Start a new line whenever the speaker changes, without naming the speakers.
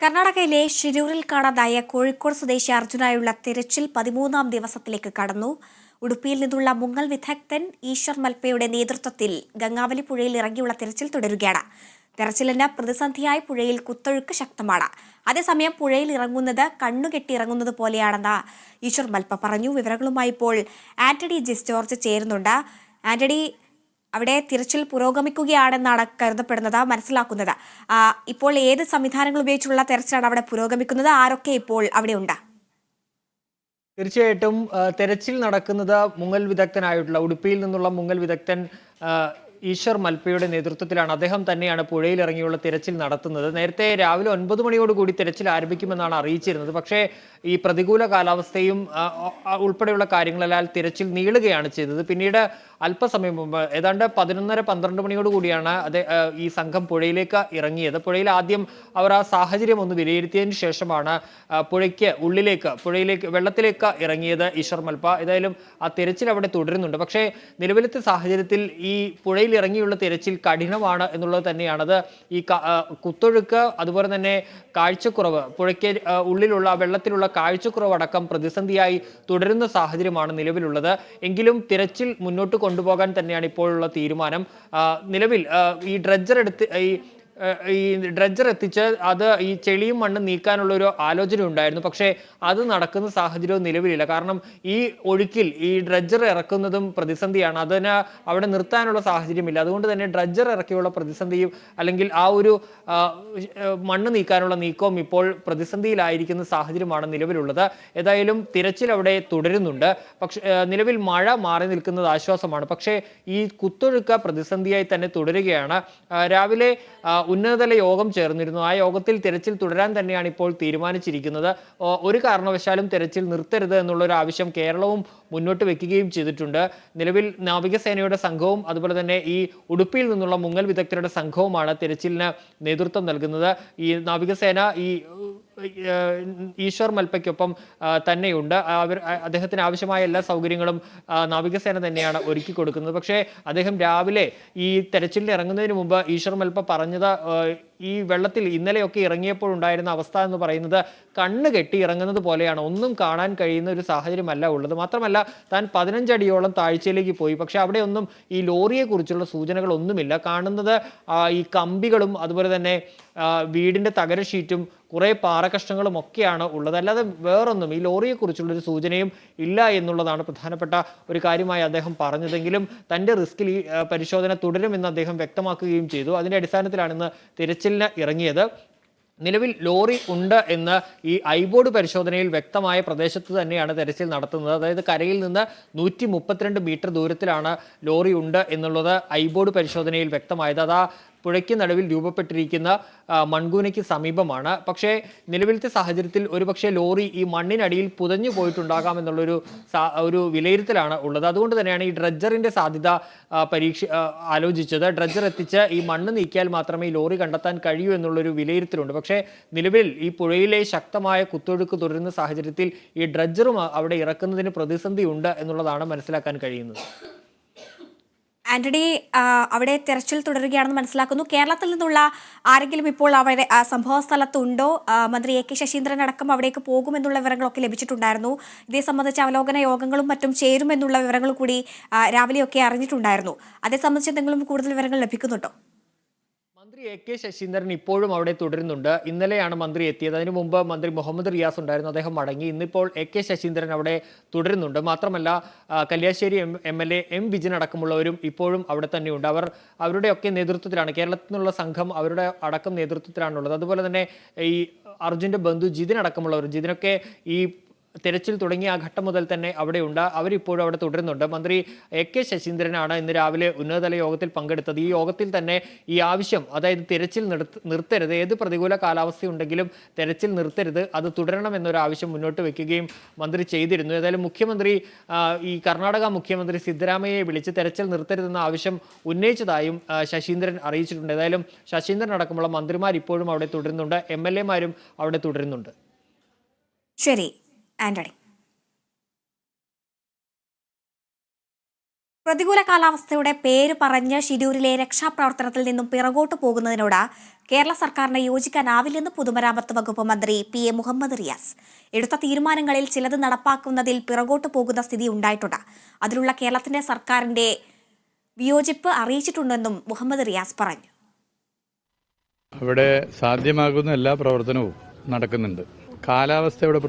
കർണാടകയിലെ ഷിരൂരിൽ കാണാതായ കോഴിക്കോട് സ്വദേശി അർജുനായുള്ള തിരച്ചിൽ പതിമൂന്നാം ദിവസത്തിലേക്ക് കടന്നു. ഉടുപ്പിയിൽ നിന്നുള്ള മുങ്ങൽ വിദഗ്ധൻ ഈശ്വർ മൽപ്പയുടെ നേതൃത്വത്തിൽ ഗംഗാവലി പുഴയിൽ ഇറങ്ങിയുള്ള തിരച്ചിൽ തുടരുകയാണ്. തെരച്ചിലിന് പ്രതിസന്ധിയായി പുഴയിൽ കുത്തൊഴുക്ക് ശക്തമാണ്. അതേസമയം പുഴയിൽ ഇറങ്ങുന്നത് കണ്ണുകെട്ടി ഇറങ്ങുന്നത് പോലെയാണെന്ന് ഈശ്വർ മൽപ്പ പറഞ്ഞു. വിവരങ്ങളുമായി ഇപ്പോൾ ആന്റണി ജിസ് ജോർജ് ചേരുന്നുണ്ട്. ആന്റണി അവിടെ തിരച്ചിൽ പുരോഗമിക്കുകയാണെന്നാണ് കരുതപ്പെടുന്നത് മനസ്സിലാക്കുന്നത്. ഇപ്പോൾ ഏത് സംവിധാനങ്ങൾ ഉപയോഗിച്ചുള്ള തെരച്ചിലാണ് അവിടെ പുരോഗമിക്കുന്നത്? ആരൊക്കെ ഇപ്പോൾ അവിടെ ഉണ്ട്?
തീർച്ചയായിട്ടും തെരച്ചിൽ നടക്കുന്നത് മുങ്ങൽ വിദഗ്ധനായിട്ടുള്ള ഉടുപ്പിയിൽ നിന്നുള്ള മുങ്ങൽ വിദഗ്ധൻ ഈശ്വർ മൽപ്പയുടെ നേതൃത്വത്തിലാണ് അദ്ദേഹം തന്നെയാണ് പുഴയിൽ ഇറങ്ങിയുള്ള തിരച്ചിൽ നടത്തുന്നത്. നേരത്തെ രാവിലെ ഒൻപത് മണിയോടുകൂടി തിരച്ചിൽ ആരംഭിക്കുമെന്നാണ് അറിയിച്ചിരുന്നത്. പക്ഷേ ഈ പ്രതികൂല കാലാവസ്ഥയും ഉൾപ്പെടെയുള്ള കാര്യങ്ങളെല്ലാം തിരച്ചിൽ നീളുകയാണ് ചെയ്തത്. പിന്നീട് അല്പസമയം മുമ്പ് ഏതാണ്ട് പതിനൊന്നര പന്ത്രണ്ട് മണിയോടുകൂടിയാണ് കൂടിയാണ് ഈ സംഘം പുഴയിലേക്ക് ഇറങ്ങിയത്. പുഴയിൽ ആദ്യം അവർ ആ സാഹചര്യം ഒന്ന് വിലയിരുത്തിയതിനു ശേഷമാണ് പുഴയ്ക്ക് ഉള്ളിലേക്ക് പുഴയിലേക്ക് വെള്ളത്തിലേക്ക് ഇറങ്ങിയത് ഈശ്വർ മൽപ്പ. ഏതായാലും ആ തിരച്ചിൽ അവിടെ തുടരുന്നുണ്ട്. പക്ഷേ നിലവിലത്തെ സാഹചര്യത്തിൽ ഈ പുഴയിൽ ഇറങ്ങിയുള്ള തിരച്ചിൽ കഠിനമാണ് എന്നുള്ളത് തന്നെയാണത്. ഈ കുത്തൊഴുക്ക് അതുപോലെ തന്നെ കാഴ്ചക്കുറവ് പുഴയ്ക്ക് ഉള്ളിലുള്ള വെള്ളത്തിലുള്ള കാഴ്ചക്കുറവ് അടക്കം പ്രതിസന്ധിയായി തുടരുന്ന സാഹചര്യമാണ് നിലവിലുള്ളത്. എങ്കിലും തിരച്ചിൽ മുന്നോട്ട് കൊണ്ടുപോകാൻ തന്നെയാണ് ഇപ്പോഴുള്ള തീരുമാനം. നിലവിൽ ഈ ഡ്രഡ്ജർ എടുത്ത് ഈ ഈ ഡ്രഡ്ജർ എത്തിച്ച് അത് ഈ ചെളിയും മണ്ണും നീക്കാനുള്ള ഒരു ആലോചന ഉണ്ടായിരുന്നു. പക്ഷേ അത് നടക്കുന്ന സാഹചര്യവും നിലവിലില്ല. കാരണം ഈ ഒഴുക്കിൽ ഈ ഡ്രഡ്ജർ ഇറക്കുന്നതും പ്രതിസന്ധിയാണ്. അതിന് അവിടെ നിർത്താനുള്ള സാഹചര്യമില്ല. അതുകൊണ്ട് തന്നെ ഡ്രഡ്ജർ ഇറക്കിയുള്ള പ്രതിസന്ധിയും അല്ലെങ്കിൽ ആ ഒരു മണ്ണ് നീക്കാനുള്ള നീക്കവും ഇപ്പോൾ പ്രതിസന്ധിയിലായിരിക്കുന്ന സാഹചര്യമാണ് നിലവിലുള്ളത്. ഏതായാലും തിരച്ചിൽ അവിടെ തുടരുന്നുണ്ട്. പക്ഷേ നിലവിൽ മഴ മാറി നിൽക്കുന്നത് ആശ്വാസമാണ്. പക്ഷേ ഈ കുത്തൊഴുക്ക പ്രതിസന്ധിയായി തന്നെ തുടരുകയാണ്. രാവിലെ ഉന്നതതല യോഗം ചേർന്നിരുന്നു. ആ യോഗത്തിൽ തിരച്ചിൽ തുടരാൻ തന്നെയാണ് ഇപ്പോൾ തീരുമാനിച്ചിരിക്കുന്നത്. ഒരു കാരണവശാലും തിരച്ചിൽ നിർത്തരുത് എന്നുള്ള ഒരു ആവശ്യം കേരളവും മുന്നോട്ട് വെക്കുകയും ചെയ്തിട്ടുണ്ട്. നിലവിൽ നാവികസേനയുടെ സംഘവും അതുപോലെ തന്നെ ഈ ഉടുപ്പിയിൽ നിന്നുള്ള മുങ്ങൽ വിദഗ്ധരുടെ സംഘവുമാണ് തിരച്ചിലിന് നേതൃത്വം നൽകുന്നത്. ഈ നാവികസേന ഈ ഈശ്വർ മൽപ്പയ്ക്കൊപ്പം തന്നെയുണ്ട്. അവർ അദ്ദേഹത്തിന് ആവശ്യമായ എല്ലാ സൗകര്യങ്ങളും നാവികസേന തന്നെയാണ് ഒരുക്കി കൊടുക്കുന്നത്. പക്ഷേ അദ്ദേഹം രാവിലെ ഈ തെരച്ചിലിന് ഇറങ്ങുന്നതിന് മുമ്പ് ഈശ്വർ മൽപ്പ പറഞ്ഞത് ഈ വെള്ളത്തിൽ ഇന്നലെയൊക്കെ ഇറങ്ങിയപ്പോൾ ഉണ്ടായിരുന്ന അവസ്ഥ എന്ന് പറയുന്നത് കണ്ണ് കെട്ടി ഇറങ്ങുന്നത് പോലെയാണ്. ഒന്നും കാണാൻ കഴിയുന്ന ഒരു സാഹചര്യമല്ല ഉള്ളത്. മാത്രമല്ല താൻ പതിനഞ്ചടിയോളം താഴ്ചയിലേക്ക് പോയി. പക്ഷെ അവിടെയൊന്നും ഈ ലോറിയെക്കുറിച്ചുള്ള സൂചനകളൊന്നുമില്ല. കാണുന്നത് ഈ കമ്പികളും അതുപോലെ തന്നെ ആ, വീടിന്റെ തകര ഷീറ്റും കുറേ പാറകഷ്ണങ്ങളും ഒക്കെയാണ് ഉള്ളത്. അല്ലാതെ വേറൊന്നും ഈ ലോറിയെക്കുറിച്ചുള്ളൊരു സൂചനയും ഇല്ല എന്നുള്ളതാണ് പ്രധാനപ്പെട്ട ഒരു കാര്യമായി അദ്ദേഹം പറഞ്ഞതെങ്കിലും തന്റെ റിസ്കിൽ ഈ ആ, പരിശോധന തുടരുമെന്ന് അദ്ദേഹം വ്യക്തമാക്കുകയും ചെയ്തു. അതിന്റെ അടിസ്ഥാനത്തിലാണ് ഇന്ന് തിരച്ചിലിന് ഇറങ്ങിയത്. നിലവിൽ ലോറി ഉണ്ട് എന്ന് ഈ ഐബോർഡ് പരിശോധനയിൽ വ്യക്തമായ പ്രദേശത്ത് തന്നെയാണ് തെരച്ചിൽ നടത്തുന്നത്. അതായത് കരയിൽ നിന്ന് നൂറ്റി മുപ്പത്തിരണ്ട് മീറ്റർ ദൂരത്തിലാണ് ലോറി ഉണ്ട് എന്നുള്ളത് ഐബോർഡ് പരിശോധനയിൽ വ്യക്തമായത്. അതാ പുഴയ്ക്ക് നടുവിൽ രൂപപ്പെട്ടിരിക്കുന്ന മൺകൂനയ്ക്ക് സമീപമാണ്. പക്ഷേ നിലവിലത്തെ സാഹചര്യത്തിൽ ഒരുപക്ഷെ ലോറി ഈ മണ്ണിനടിയിൽ പുതഞ്ഞു പോയിട്ടുണ്ടാകാം എന്നുള്ളൊരു ഒരു വിലയിരുത്തലാണ് ഉള്ളത്. അതുകൊണ്ട് തന്നെയാണ് ഈ ഡ്രഡ്ജറിന്റെ സാധ്യത പരീക്ഷ ആലോചിച്ചത്. ഡ്രഡ്ജർ എത്തിച്ച് ഈ മണ്ണ് നീക്കിയാൽ മാത്രമേ ഈ ലോറി കണ്ടെത്താൻ കഴിയൂ എന്നുള്ളൊരു വിലയിരുത്തലുണ്ട്. പക്ഷേ നിലവിൽ ഈ പുഴയിലെ ശക്തമായ കുത്തൊഴുക്ക് തുടരുന്ന സാഹചര്യത്തിൽ ഈ ഡ്രഡ്ജറും അവിടെ ഇറക്കുന്നതിന് പ്രതിസന്ധിയുണ്ട് എന്നുള്ളതാണ് മനസ്സിലാക്കാൻ കഴിയുന്നത്.
ആന്റണി അവിടെ തെരച്ചിൽ തുടരുകയാണെന്ന് മനസ്സിലാക്കുന്നു. കേരളത്തിൽ നിന്നുള്ള ആരെങ്കിലും ഇപ്പോൾ അവിടെ സംഭവ സ്ഥലത്തുണ്ടോ മന്ത്രി എ കെ ശശീന്ദ്രൻ അടക്കം അവിടേക്ക് പോകുമെന്നുള്ള വിവരങ്ങളൊക്കെ ലഭിച്ചിട്ടുണ്ടായിരുന്നു. ഇതേ സംബന്ധിച്ച് അവലോകന യോഗങ്ങളും മറ്റും ചേരുമെന്നുള്ള വിവരങ്ങൾ കൂടി രാവിലെയൊക്കെ അറിഞ്ഞിട്ടുണ്ടായിരുന്നു. അതേ സംബന്ധിച്ച് എന്തെങ്കിലും കൂടുതൽ വിവരങ്ങൾ ലഭിക്കുന്നുണ്ടോ?
മന്ത്രി എ കെ ശശീന്ദ്രൻ ഇപ്പോഴും അവിടെ തുടരുന്നുണ്ട്. ഇന്നലെയാണ് മന്ത്രി എത്തിയത്. അതിനു മുമ്പ് മന്ത്രി മുഹമ്മദ് റിയാസ് ഉണ്ടായിരുന്നു. അദ്ദേഹം മടങ്ങി. ഇന്നിപ്പോൾ എ കെ ശശീന്ദ്രൻ അവിടെ തുടരുന്നുണ്ട്. മാത്രമല്ല Kalliasseri M M L A M Vijin അടക്കമുള്ളവരും ഇപ്പോഴും അവിടെ തന്നെയുണ്ട്. അവർ അവരുടെയൊക്കെ നേതൃത്വത്തിലാണ്. കേരളത്തിൽ നിന്നുള്ള സംഘം അവരുടെ അടക്കം നേതൃത്വത്തിലാണുള്ളത്. അതുപോലെ തന്നെ ഈ അർജുന്റെ ബന്ധു ജിതിനടക്കമുള്ളവർ ജിതിനൊക്കെ ഈ തെരച്ചിൽ തുടങ്ങിയ ആ ഘട്ടം മുതൽ തന്നെ അവിടെയുണ്ട് അവരിപ്പോഴും അവിടെ തുടരുന്നുണ്ട്. മന്ത്രി എ കെ ശശീന്ദ്രനാണ് ഇന്ന് രാവിലെ ഉന്നതതല യോഗത്തിൽ പങ്കെടുത്തത്. ഈ യോഗത്തിൽ തന്നെ ഈ ആവശ്യം അതായത് തിരച്ചിൽ നിർത്തരുത്. ഏത് പ്രതികൂല കാലാവസ്ഥയുണ്ടെങ്കിലും തെരച്ചിൽ നിർത്തരുത്. അത് തുടരണം എന്നൊരു ആവശ്യം മുന്നോട്ട് വെക്കുകയും മന്ത്രി ചെയ്തിരുന്നു. ഏതായാലും മുഖ്യമന്ത്രി ഈ കർണാടക മുഖ്യമന്ത്രി സിദ്ധരാമയ്യയെ വിളിച്ച് തെരച്ചിൽ നിർത്തരുതെന്ന ആവശ്യം ഉന്നയിച്ചതായും ശശീന്ദ്രൻ അറിയിച്ചിട്ടുണ്ട്. ഏതായാലും ശശീന്ദ്രൻ അടക്കമുള്ള മന്ത്രിമാർ ഇപ്പോഴും അവിടെ തുടരുന്നുണ്ട്. എം എൽ എമാരും അവിടെ തുടരുന്നുണ്ട്.
ശരി. ആന്റണി. പ്രതികൂല കാലാവസ്ഥയുടെ പേര് പറഞ്ഞ് ഷിരൂരിലെ രക്ഷാപ്രവർത്തനത്തിൽ നിന്നും പിറകോട്ട് പോകുന്നതിനോട് കേരള സർക്കാരിന് യോജിക്കാനാവില്ലെന്ന് പൊതുമരാമത്ത് വകുപ്പ് മന്ത്രി പി എ മുഹമ്മദ് റിയാസ്. എടുത്ത തീരുമാനങ്ങളിൽ ചിലത് നടപ്പാക്കുന്നതിൽ പിറകോട്ട് പോകുന്ന സ്ഥിതി ഉണ്ടായിട്ടുണ്ട്. അതിലുള്ള കേരളത്തിന്റെ സർക്കാരിന്റെ വിയോജിപ്പ് അറിയിച്ചിട്ടുണ്ടെന്നും മുഹമ്മദ് റിയാസ് പറഞ്ഞു.
അവിടെ സാധ്യമാകുന്ന എല്ലാ പ്രവർത്തനവും നടക്കുന്നുണ്ട്. കാലാവസ്ഥയുടെ